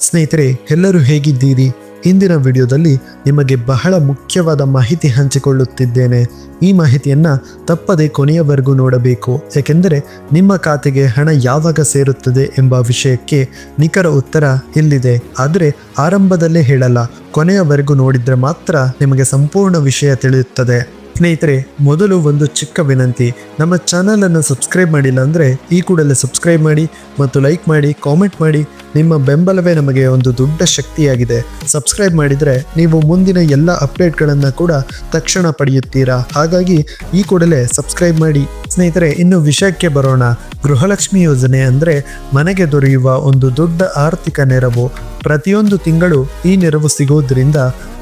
ಸ್ನೇಹಿತರೆ, ಎಲ್ಲರೂ ಹೇಗಿದ್ದೀರಿ? ಇಂದಿನ ವಿಡಿಯೋದಲ್ಲಿ ನಿಮಗೆ ಬಹಳ ಮುಖ್ಯವಾದ ಮಾಹಿತಿ ಹಂಚಿಕೊಳ್ಳುತ್ತಿದ್ದೇನೆ. ಈ ಮಾಹಿತಿಯನ್ನು ತಪ್ಪದೆ ಕೊನೆಯವರೆಗೂ ನೋಡಬೇಕು. ಏಕೆಂದರೆ, ನಿಮ್ಮ ಖಾತೆಗೆ ಹಣ ಯಾವಾಗ ಸೇರುತ್ತದೆ ಎಂಬ ವಿಷಯಕ್ಕೆ ನಿಖರ ಉತ್ತರ ಇಲ್ಲಿದೆ. ಆದರೆ, ಆರಂಭದಲ್ಲೇ ಹೇಳಲ್ಲ. ಕೊನೆಯವರೆಗೂ ನೋಡಿದ್ರೆ ಮಾತ್ರ ನಿಮಗೆ ಸಂಪೂರ್ಣ ವಿಷಯ ತಿಳಿಯುತ್ತದೆ. ಸ್ನೇಹಿತರೆ, ಮೊದಲು ಒಂದು ಚಿಕ್ಕ ವಿನಂತಿ. ನಮ್ಮ ಚಾನಲನ್ನು ಸಬ್ಸ್ಕ್ರೈಬ್ ಮಾಡಿಲ್ಲ ಅಂದರೆ ಈ ಕೂಡಲೇ ಸಬ್ಸ್ಕ್ರೈಬ್ ಮಾಡಿ ಮತ್ತು ಲೈಕ್ ಮಾಡಿ, ಕಾಮೆಂಟ್ ಮಾಡಿ. ನಿಮ್ಮ ಬೆಂಬಲವೇ ನಮಗೆ ಒಂದು ದೊಡ್ಡ ಶಕ್ತಿಯಾಗಿದೆ. ಸಬ್ಸ್ಕ್ರೈಬ್ ಮಾಡಿದರೆ ನೀವು ಮುಂದಿನ ಎಲ್ಲ ಅಪ್ಡೇಟ್ಗಳನ್ನು ಕೂಡ ತಕ್ಷಣ ಪಡೆಯುತ್ತೀರಾ. ಹಾಗಾಗಿ ಈ ಕೂಡಲೇ ಸಬ್ಸ್ಕ್ರೈಬ್ ಮಾಡಿ. ಸ್ನೇಹಿತರೆ, ಇನ್ನು ವಿಷಯಕ್ಕೆ ಬರೋಣ. ಗೃಹಲಕ್ಷ್ಮಿ ಯೋಜನೆ ಅಂದರೆ ಮನೆಗೆ ದೊರೆಯುವ ಒಂದು ದೊಡ್ಡ ಆರ್ಥಿಕ ನೆರವು. ಪ್ರತಿಯೊಂದು ತಿಂಗಳು ಈ ನೆರವು ಸಿಗೋದ್ರಿಂದ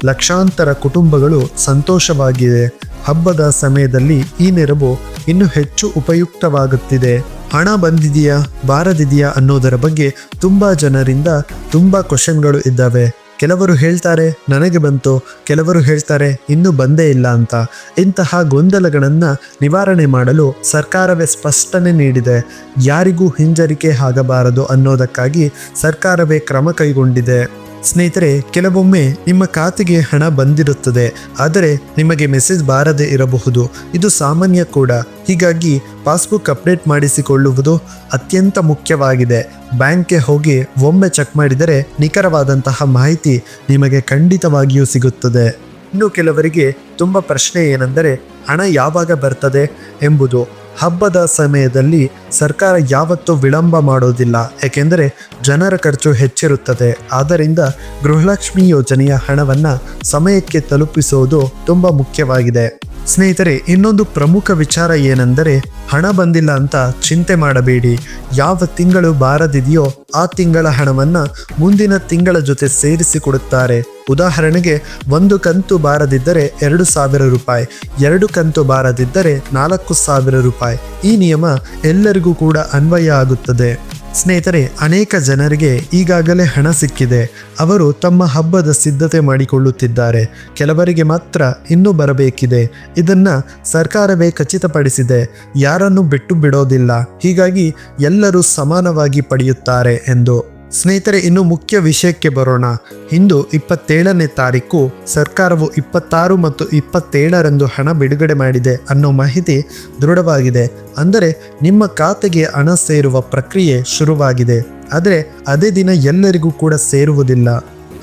ಲಕ್ಷಾಂತರ ಕುಟುಂಬಗಳು ಸಂತೋಷವಾಗಿದೆ ಹಬ್ಬದ ಸಮಯದಲ್ಲಿ ಈ ನೆರವು ಇನ್ನು ಹೆಚ್ಚು ಉಪಯುಕ್ತವಾಗುತ್ತಿದೆ. ಹಣ ಬಂದಿದೆಯಾ, ಬಾರದಿದೆಯಾ ಅನ್ನೋದರ ಬಗ್ಗೆ ತುಂಬಾ ಜನರಿಂದ ತುಂಬಾ ಕ್ವಶನ್ಗಳು ಇದ್ದಾವೆ. ಕೆಲವರು ಹೇಳ್ತಾರೆ, ನನಗೆ ಬಂತು. ಕೆಲವರು ಹೇಳ್ತಾರೆ, ಇನ್ನೂ ಬಂದೇ ಇಲ್ಲ ಅಂತ. ಇಂತಹ ಗೊಂದಲಗಳನ್ನು ನಿವಾರಣೆ ಮಾಡಲು ಸರ್ಕಾರವೇ ಸ್ಪಷ್ಟನೆ ನೀಡಿದೆ. ಯಾರಿಗೂ ಹಿಂಜರಿಕೆ ಆಗಬಾರದು ಅನ್ನೋದಕ್ಕಾಗಿ ಸರ್ಕಾರವೇ ಕ್ರಮ ಕೈಗೊಂಡಿದೆ. ಸ್ನೇಹಿತರೆ, ಕೆಲವೊಮ್ಮೆ ನಿಮ್ಮ ಖಾತೆಗೆ ಹಣ ಬಂದಿರುತ್ತದೆ, ಆದರೆ ನಿಮಗೆ ಮೆಸೇಜ್ ಬಾರದೆ ಇರಬಹುದು. ಇದು ಸಾಮಾನ್ಯ ಕೂಡ. ಹೀಗಾಗಿ ಪಾಸ್ಬುಕ್ ಅಪ್ಡೇಟ್ ಮಾಡಿಸಿಕೊಳ್ಳುವುದು ಅತ್ಯಂತ ಮುಖ್ಯವಾಗಿದೆ. ಬ್ಯಾಂಕ್ಗೆ ಹೋಗಿ ಒಮ್ಮೆ ಚೆಕ್ ಮಾಡಿದರೆ ನಿಖರವಾದಂತಹ ಮಾಹಿತಿ ನಿಮಗೆ ಖಂಡಿತವಾಗಿಯೂ ಸಿಗುತ್ತದೆ. ಇನ್ನು ಕೆಲವರಿಗೆ ತುಂಬ ಪ್ರಶ್ನೆ ಏನೆಂದರೆ, ಹಣ ಯಾವಾಗ ಬರ್ತದೆ ಎಂಬುದು. ಹಬ್ಬದ ಸಮಯದಲ್ಲಿ ಸರ್ಕಾರ ಯಾವತ್ತೂ ವಿಳಂಬ ಮಾಡೋದಿಲ್ಲ, ಏಕೆಂದರೆ ಜನರ ಖರ್ಚು ಹೆಚ್ಚಿರುತ್ತದೆ. ಆದ್ದರಿಂದ ಗೃಹಲಕ್ಷ್ಮಿ ಯೋಜನೆಯ ಹಣವನ್ನು ಸಮಯಕ್ಕೆ ತಲುಪಿಸುವುದು ತುಂಬ ಮುಖ್ಯವಾಗಿದೆ. ಸ್ನೇಹಿತರೆ, ಇನ್ನೊಂದು ಪ್ರಮುಖ ವಿಚಾರ ಏನೆಂದರೆ, ಹಣ ಬಂದಿಲ್ಲ ಅಂತ ಚಿಂತೆ ಮಾಡಬೇಡಿ. ಯಾವ ತಿಂಗಳು ಬಾರದಿದೆಯೋ ಆ ತಿಂಗಳ ಹಣವನ್ನು ಮುಂದಿನ ತಿಂಗಳ ಜೊತೆ ಸೇರಿಸಿಕೊಡುತ್ತಾರೆ ಉದಾಹರಣೆಗೆ, ಒಂದು ಕಂತು ಬಾರದಿದ್ದರೆ ಎರಡು ಸಾವಿರ ರೂಪಾಯಿ, ಎರಡು ಕಂತು ಬಾರದಿದ್ದರೆ ನಾಲ್ಕು ಸಾವಿರ ರೂಪಾಯಿ. ಈ ನಿಯಮ ಎಲ್ಲರಿಗೂ ಕೂಡ ಅನ್ವಯ ಆಗುತ್ತದೆ. ಸ್ನೇಹಿತರೆ, ಅನೇಕ ಜನರಿಗೆ ಈಗಾಗಲೇ ಹಣ ಸಿಕ್ಕಿದೆ. ಅವರು ತಮ್ಮ ಹಬ್ಬದ ಸಿದ್ಧತೆ ಮಾಡಿಕೊಳ್ಳುತ್ತಿದ್ದಾರೆ. ಕೆಲವರಿಗೆ ಮಾತ್ರ ಇನ್ನೂ ಬರಬೇಕಿದೆ. ಇದನ್ನು ಸರ್ಕಾರವೇ ಖಚಿತಪಡಿಸಿದೆ. ಯಾರನ್ನು ಬಿಟ್ಟು ಬಿಡೋದಿಲ್ಲ. ಹೀಗಾಗಿ ಎಲ್ಲರೂ ಸಮಾನವಾಗಿ ಪಡೆಯುತ್ತಾರೆ ಎಂದು. ಸ್ನೇಹಿತರೆ, ಇನ್ನು ಮುಖ್ಯ ವಿಷಯಕ್ಕೆ ಬರೋಣ. ಇಂದು ಇಪ್ಪತ್ತೇಳನೇ ತಾರೀಕು, ಸರ್ಕಾರವು ಇಪ್ಪತ್ತಾರು ಮತ್ತು ಇಪ್ಪತ್ತೇಳರಂದು ಹಣ ಬಿಡುಗಡೆ ಮಾಡಿದೆ ಅನ್ನೋ ಮಾಹಿತಿ ದೃಢವಾಗಿದೆ. ಅಂದರೆ, ನಿಮ್ಮ ಖಾತೆಗೆ ಹಣ ಸೇರುವ ಪ್ರಕ್ರಿಯೆ ಶುರುವಾಗಿದೆ. ಆದರೆ, ಅದೇ ದಿನ ಎಲ್ಲರಿಗೂ ಕೂಡ ಸೇರುವುದಿಲ್ಲ.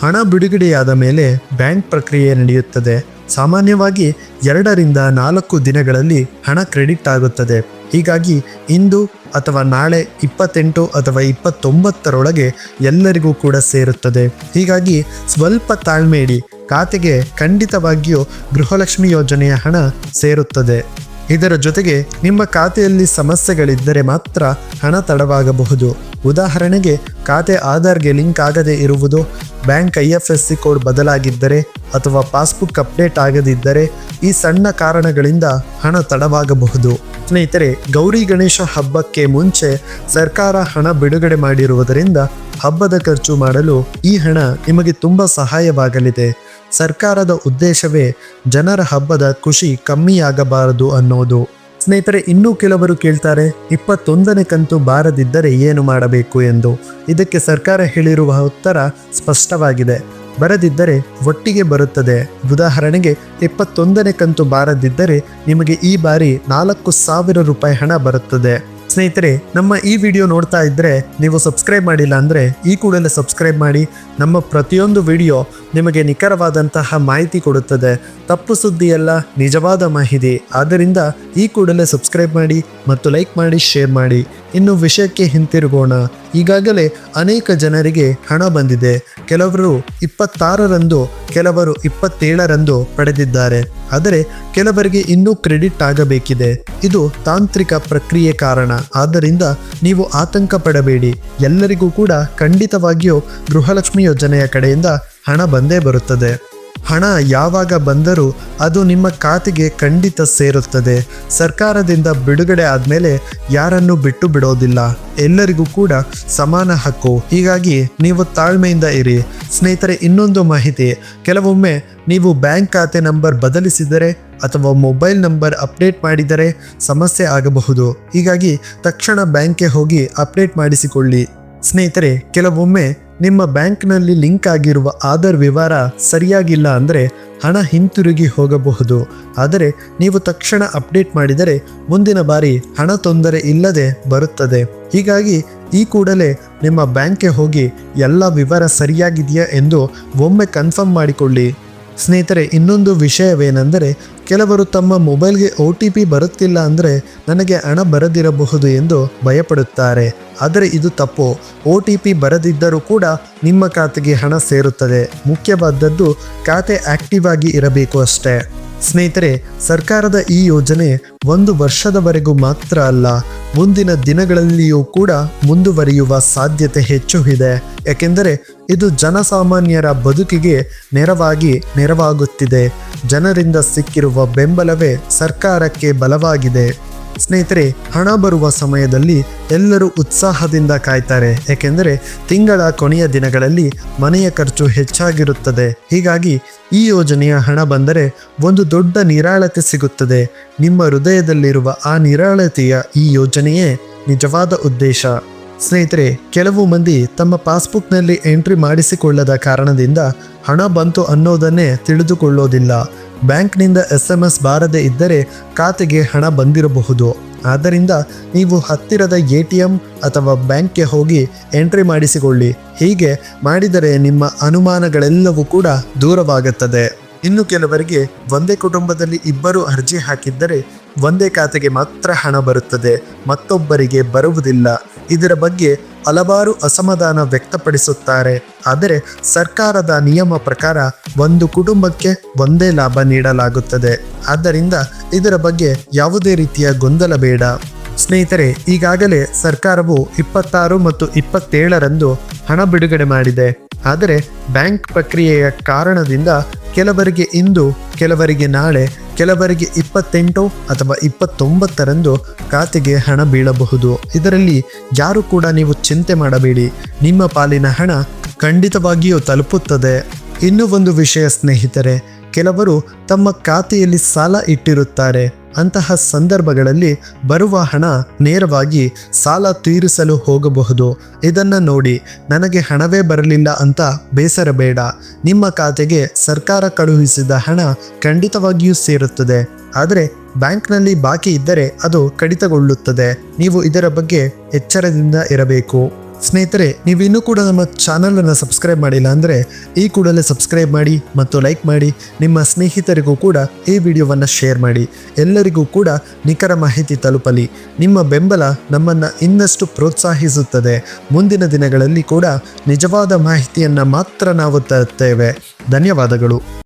ಹಣ ಬಿಡುಗಡೆಯಾದ ಮೇಲೆ ಬ್ಯಾಂಕ್ ಪ್ರಕ್ರಿಯೆ ನಡೆಯುತ್ತದೆ. ಸಾಮಾನ್ಯವಾಗಿ ಎರಡರಿಂದ ನಾಲ್ಕು ದಿನಗಳಲ್ಲಿ ಹಣ ಕ್ರೆಡಿಟ್ ಆಗುತ್ತದೆ. ಹೀಗಾಗಿ ಇಂದು ಅಥವಾ ನಾಳೆ ಇಪ್ಪತ್ತೆಂಟು ಅಥವಾ ಇಪ್ಪತ್ತೊಂಬತ್ತರೊಳಗೆ ಎಲ್ಲರಿಗೂ ಕೂಡ ಸೇರುತ್ತದೆ. ಹೀಗಾಗಿ ಸ್ವಲ್ಪ ತಾಳ್ಮೇಡಿ ಖಾತೆಗೆ ಖಂಡಿತವಾಗಿಯೂ ಗೃಹಲಕ್ಷ್ಮಿ ಯೋಜನೆಯ ಹಣ ಸೇರುತ್ತದೆ. ಇದರ ಜೊತೆಗೆ ನಿಮ್ಮ ಖಾತೆಯಲ್ಲಿ ಸಮಸ್ಯೆಗಳಿದ್ದರೆ ಮಾತ್ರ ಹಣ ತಡವಾಗಬಹುದು. ಉದಾಹರಣೆಗೆ, ಖಾತೆ ಆಧಾರ್ಗೆ ಲಿಂಕ್ ಆಗದೇ ಇರುವುದು, bank I F S C code ಬದಲಾಗಿದ್ದರೆ ಅಥವಾ ಪಾಸ್ಬುಕ್ ಅಪ್ಡೇಟ್ ಆಗದಿದ್ದರೆ ಈ ಸಣ್ಣ ಕಾರಣಗಳಿಂದ ಹಣ ತಡವಾಗಬಹುದು. ಸ್ನೇಹಿತರೆ, ಗೌರಿ ಗಣೇಶ ಹಬ್ಬಕ್ಕೆ ಮುಂಚೆ ಸರ್ಕಾರ ಹಣ ಬಿಡುಗಡೆ ಮಾಡಿರುವುದರಿಂದ ಹಬ್ಬದ ಖರ್ಚು ಮಾಡಲು ಈ ಹಣ ನಿಮಗೆ ತುಂಬ ಸಹಾಯವಾಗಲಿದೆ. ಸರ್ಕಾರದ ಉದ್ದೇಶವೇ ಜನರ ಹಬ್ಬದ ಖುಷಿ ಕಮ್ಮಿಯಾಗಬಾರದು ಅನ್ನೋದು. ಸ್ನೇಹಿತರೆ, ಇನ್ನೂ ಕೆಲವರು ಕೇಳ್ತಾರೆ, ಇಪ್ಪತ್ತೊಂದನೇ ಕಂತು ಬಾರದಿದ್ದರೆ ಏನು ಮಾಡಬೇಕು ಎಂದು. ಇದಕ್ಕೆ ಸರ್ಕಾರ ಹೇಳಿರುವ ಉತ್ತರ ಸ್ಪಷ್ಟವಾಗಿದೆ. ಬರದಿದ್ದರೆ ಒಟ್ಟಿಗೆ ಬರುತ್ತದೆ. ಉದಾಹರಣೆಗೆ, ಇಪ್ಪತ್ತೊಂದನೇ ಕಂತು ಬಾರದಿದ್ದರೆ ನಿಮಗೆ ಈ ಬಾರಿ ನಾಲ್ಕು ಸಾವಿರ ರೂಪಾಯಿ ಹಣ ಬರುತ್ತದೆ. ಸ್ನೇಹಿತರೆ, ನಮ್ಮ ಈ ವಿಡಿಯೋ ನೋಡ್ತಾ ಇದ್ದರೆ ನೀವು ಸಬ್ಸ್ಕ್ರೈಬ್ ಮಾಡಿಲ್ಲ ಅಂದ್ರೆ ಈ ಕೂಡಲೇ ಸಬ್ಸ್ಕ್ರೈಬ್ ಮಾಡಿ. ನಮ್ಮ ಪ್ರತಿಯೊಂದು ವಿಡಿಯೋ ನಿಮಗೆ ನಿಖರವಾದಂತಹ ಮಾಹಿತಿ ಕೊಡುತ್ತದೆ. ತಪ್ಪು ಸುದ್ದಿಯಲ್ಲ, ನಿಜವಾದ ಮಾಹಿತಿ. ಆದ್ದರಿಂದ ಈ ಕೂಡಲೇ ಸಬ್ಸ್ಕ್ರೈಬ್ ಮಾಡಿ ಮತ್ತು ಲೈಕ್ ಮಾಡಿ, ಶೇರ್ ಮಾಡಿ. ಇನ್ನು ವಿಷಯಕ್ಕೆ ಹಿಂತಿರುಗೋಣ. ಈಗಾಗಲೇ ಅನೇಕ ಜನರಿಗೆ ಹಣ ಬಂದಿದೆ. ಕೆಲವರು ಇಪ್ಪತ್ತಾರರಂದು, ಕೆಲವರು ಇಪ್ಪತ್ತೇಳರಂದು ಪಡೆದಿದ್ದಾರೆ. ಆದರೆ ಕೆಲವರಿಗೆ ಇನ್ನೂ ಕ್ರೆಡಿಟ್ ಆಗಬೇಕಿದೆ. ಇದು ತಾಂತ್ರಿಕ ಪ್ರಕ್ರಿಯೆ ಕಾರಣ. ಆದ್ದರಿಂದ ನೀವು ಆತಂಕ ಪಡಬೇಡಿ ಎಲ್ಲರಿಗೂ ಕೂಡ ಖಂಡಿತವಾಗಿಯೂ ಗೃಹಲಕ್ಷ್ಮಿ ಯೋಜನೆಯ ಕಡೆಯಿಂದ ಹಣ ಬಂದೇ ಬರುತ್ತದೆ. ಹಣ ಯಾವಾಗ ಬಂದರೂ ಅದು ನಿಮ್ಮ ಖಾತೆಗೆ ಖಂಡಿತ ಸೇರುತ್ತದೆ. ಸರ್ಕಾರದಿಂದ ಬಿಡುಗಡೆ ಆದಮೇಲೆ ಯಾರನ್ನು ಬಿಟ್ಟು ಬಿಡೋದಿಲ್ಲ. ಎಲ್ಲರಿಗೂ ಕೂಡ ಸಮಾನ ಹಕ್ಕು. ಹೀಗಾಗಿ ನೀವು ತಾಳ್ಮೆಯಿಂದ ಇರಿ. ಸ್ನೇಹಿತರೆ, ಇನ್ನೊಂದು ಮಾಹಿತಿ. ಕೆಲವೊಮ್ಮೆ ನೀವು ಬ್ಯಾಂಕ್ ಖಾತೆ ನಂಬರ್ ಬದಲಿಸಿದರೆ ಅಥವಾ ಮೊಬೈಲ್ ನಂಬರ್ ಅಪ್ಡೇಟ್ ಮಾಡಿದರೆ ಸಮಸ್ಯೆ ಆಗಬಹುದು. ಹೀಗಾಗಿ ತಕ್ಷಣ ಬ್ಯಾಂಕ್ಗೆ ಹೋಗಿ ಅಪ್ಡೇಟ್ ಮಾಡಿಸಿಕೊಳ್ಳಿ. ಸ್ನೇಹಿತರೆ, ಕೆಲವೊಮ್ಮೆ ನಿಮ್ಮ ಬ್ಯಾಂಕ್ನಲ್ಲಿ ಲಿಂಕ್ ಆಗಿರುವ ಆಧಾರ್ ವಿವರ ಸರಿಯಾಗಿಲ್ಲ ಅಂದರೆ ಹಣ ಹಿಂತಿರುಗಿ ಹೋಗಬಹುದು. ಆದರೆ ನೀವು ತಕ್ಷಣ ಅಪ್ಡೇಟ್ ಮಾಡಿದರೆ ಮುಂದಿನ ಬಾರಿ ಹಣ ತೊಂದರೆ ಇಲ್ಲದೆ ಬರುತ್ತದೆ. ಹೀಗಾಗಿ ಈ ಕೂಡಲೇ ನಿಮ್ಮ ಬ್ಯಾಂಕ್ಗೆ ಹೋಗಿ ಎಲ್ಲ ವಿವರ ಸರಿಯಾಗಿದೆಯಾ ಎಂದು ಒಮ್ಮೆ ಕನ್ಫರ್ಮ್ ಮಾಡಿಕೊಳ್ಳಿ. ಸ್ನೇಹಿತರೆ, ಇನ್ನೊಂದು ವಿಷಯವೇನೆಂದರೆ ಕೆಲವರು ತಮ್ಮ ಮೊಬೈಲ್ಗೆ ಒ ಟಿ ಪಿ ಬರುತ್ತಿಲ್ಲ ಅಂದರೆ ನನಗೆ ಹಣ ಬರದಿರಬಹುದು ಎಂದು ಭಯಪಡುತ್ತಾರೆ. ಆದರೆ ಇದು ತಪ್ಪು. ಒ ಟಿ ಪಿ ಬರದಿದ್ದರೂ ಕೂಡ ನಿಮ್ಮ ಖಾತೆಗೆ ಹಣ ಸೇರುತ್ತದೆ. ಮುಖ್ಯವಾದದ್ದು ಖಾತೆ ಆಕ್ಟಿವ್ ಆಗಿ ಇರಬೇಕು ಅಷ್ಟೇ. ಸ್ನೇಹಿತರೆ, ಸರ್ಕಾರದ ಈ ಯೋಜನೆ ಒಂದು ವರ್ಷದವರೆಗೂ ಮಾತ್ರ ಅಲ್ಲ, ಮುಂದಿನ ದಿನಗಳಲ್ಲಿಯೂ ಕೂಡ ಮುಂದುವರಿಯುವ ಸಾಧ್ಯತೆ ಹೆಚ್ಚು ಇದೆ. ಏಕೆಂದರೆ ಇದು ಜನಸಾಮಾನ್ಯರ ಬದುಕಿಗೆ ನೆರವಾಗಿ ನೆರವಾಗುತ್ತಿದೆ. ಜನರಿಂದ ಸಿಕ್ಕಿರುವ ಬೆಂಬಲವೇ ಸರ್ಕಾರಕ್ಕೆ ಬಲವಾಗಿದೆ. ಸ್ನೇಹಿತರೆ, ಹಣ ಬರುವ ಸಮಯದಲ್ಲಿ ಎಲ್ಲರೂ ಉತ್ಸಾಹದಿಂದ ಕಾಯ್ತಾರೆ. ಏಕೆಂದರೆ ತಿಂಗಳ ಕೊನೆಯ ದಿನಗಳಲ್ಲಿ ಮನೆಯ ಖರ್ಚು ಹೆಚ್ಚಾಗಿರುತ್ತದೆ. ಹೀಗಾಗಿ ಈ ಯೋಜನೆಯ ಹಣ ಬಂದರೆ ಒಂದು ದೊಡ್ಡ ನಿರಾಳತೆ ಸಿಗುತ್ತದೆ. ನಿಮ್ಮ ಹೃದಯದಲ್ಲಿರುವ ಆ ನಿರಾಳತೆಯ ಈ ಯೋಜನೆಯೇ ನಿಜವಾದ ಉದ್ದೇಶ. ಸ್ನೇಹಿತರೆ, ಕೆಲವು ಮಂದಿ ತಮ್ಮ ಪಾಸ್ಬುಕ್ನಲ್ಲಿ ಎಂಟ್ರಿ ಮಾಡಿಸಿಕೊಳ್ಳದ ಕಾರಣದಿಂದ ಹಣ ಬಂತು ಅನ್ನೋದನ್ನೇ ತಿಳಿದುಕೊಳ್ಳೋದಿಲ್ಲ. ಬ್ಯಾಂಕ್ನಿಂದ ಎಸ್ ಎಂ ಎಸ್ ಬಾರದೇ ಇದ್ದರೆ ಖಾತೆಗೆ ಹಣ ಬಂದಿರಬಹುದು. ಆದ್ದರಿಂದ ನೀವು ಹತ್ತಿರದ ಎ ಟಿ ಎಂ ಅಥವಾ ಬ್ಯಾಂಕ್ಗೆ ಹೋಗಿ ಎಂಟ್ರಿ ಮಾಡಿಸಿಕೊಳ್ಳಿ. ಹೀಗೆ ಮಾಡಿದರೆ ನಿಮ್ಮ ಅನುಮಾನಗಳೆಲ್ಲವೂ ಕೂಡ ದೂರವಾಗುತ್ತದೆ. ಇನ್ನು ಕೆಲವರಿಗೆ ಒಂದೇ ಕುಟುಂಬದಲ್ಲಿ ಇಬ್ಬರು ಅರ್ಜಿ ಹಾಕಿದ್ದರೆ ಒಂದೇ ಖಾತೆಗೆ ಮಾತ್ರ ಹಣ ಬರುತ್ತದೆ. ಮತ್ತೊಬ್ಬರಿಗೆ ಬರುವುದಿಲ್ಲ. ಇದರ ಬಗ್ಗೆ ಹಲವಾರು ಅಸಮಾಧಾನ ವ್ಯಕ್ತಪಡಿಸುತ್ತಾರೆ. ಆದರೆ ಸರ್ಕಾರದ ನಿಯಮ ಪ್ರಕಾರ ಒಂದು ಕುಟುಂಬಕ್ಕೆ ಒಂದೇ ಲಾಭ ನೀಡಲಾಗುತ್ತದೆ. ಆದ್ದರಿಂದ ಇದರ ಬಗ್ಗೆ ಯಾವುದೇ ರೀತಿಯ ಗೊಂದಲ ಬೇಡ. ಸ್ನೇಹಿತರೆ, ಈಗಾಗಲೇ ಸರ್ಕಾರವು ಇಪ್ಪತ್ತಾರು ಮತ್ತು ಇಪ್ಪತ್ತೇಳರಂದು ಹಣ ಬಿಡುಗಡೆ ಮಾಡಿದೆ. ಆದರೆ ಬ್ಯಾಂಕ್ ಪ್ರಕ್ರಿಯೆಯ ಕಾರಣದಿಂದ ಕೆಲವರಿಗೆ ಇಂದು, ಕೆಲವರಿಗೆ ನಾಳೆ ಕೆಲವರಿಗೆ ಇಪ್ಪತ್ತೆಂಟು ಅಥವಾ ಇಪ್ಪತ್ತೊಂಬತ್ತರಂದು ಖಾತೆಗೆ ಹಣ ಬೀಳಬಹುದು. ಇದರಲ್ಲಿ ಯಾರು ಕೂಡ ನೀವು ಚಿಂತೆ ಮಾಡಬೇಡಿ. ನಿಮ್ಮ ಪಾಲಿನ ಹಣ ಖಂಡಿತವಾಗಿಯೂ ತಲುಪುತ್ತದೆ. ಇನ್ನೂ ಒಂದು ವಿಷಯ ಸ್ನೇಹಿತರೆ, ಕೆಲವರು ತಮ್ಮ ಖಾತೆಯಲ್ಲಿ ಸಾಲ ಇಟ್ಟಿರುತ್ತಾರೆ. ಅಂತಹ ಸಂದರ್ಭಗಳಲ್ಲಿ ಬರುವ ಹಣ ನೇರವಾಗಿ ಸಾಲ ತೀರಿಸಲು ಹೋಗಬಹುದು. ಇದನ್ನು ನೋಡಿ, ನನಗೆ ಹಣವೇ ಬರಲಿಲ್ಲ ಅಂತ ಬೇಸರ ಬೇಡ ನಿಮ್ಮ ಖಾತೆಗೆ ಸರ್ಕಾರ ಕಳುಹಿಸಿದ ಹಣ ಖಂಡಿತವಾಗಿಯೂ ಸೇರುತ್ತದೆ. ಆದರೆ, ಬ್ಯಾಂಕ್ನಲ್ಲಿ ಬಾಕಿ ಇದ್ದರೆ ಅದು ಕಡಿತಗೊಳ್ಳುತ್ತದೆ. ನೀವು ಇದರ ಬಗ್ಗೆ ಎಚ್ಚರದಿಂದ ಇರಬೇಕು. ಸ್ನೇಹಿತರೆ ನೀವು ಇನ್ನೂ ಕೂಡ ನಮ್ಮ ಚಾನಲನ್ನು ಸಬ್ಸ್ಕ್ರೈಬ್ ಮಾಡಿಲ್ಲ ಅಂದರೆ ಈ ಕೂಡಲೇ ಸಬ್ಸ್ಕ್ರೈಬ್ ಮಾಡಿ ಮತ್ತು ಲೈಕ್ ಮಾಡಿ, ನಿಮ್ಮ ಸ್ನೇಹಿತರಿಗೂ ಕೂಡ ಈ ವಿಡಿಯೋವನ್ನು ಶೇರ್ ಮಾಡಿ. ಎಲ್ಲರಿಗೂ ಕೂಡ ನಿಖರ ಮಾಹಿತಿ ತಲುಪಲಿ. ನಿಮ್ಮ ಬೆಂಬಲ ನಮ್ಮನ್ನು ಇನ್ನಷ್ಟು ಪ್ರೋತ್ಸಾಹಿಸುತ್ತದೆ. ಮುಂದಿನ ದಿನಗಳಲ್ಲಿ ಕೂಡ ನಿಜವಾದ ಮಾಹಿತಿಯನ್ನು ಮಾತ್ರ ನಾವು ತರುತ್ತೇವೆ ಧನ್ಯವಾದಗಳು.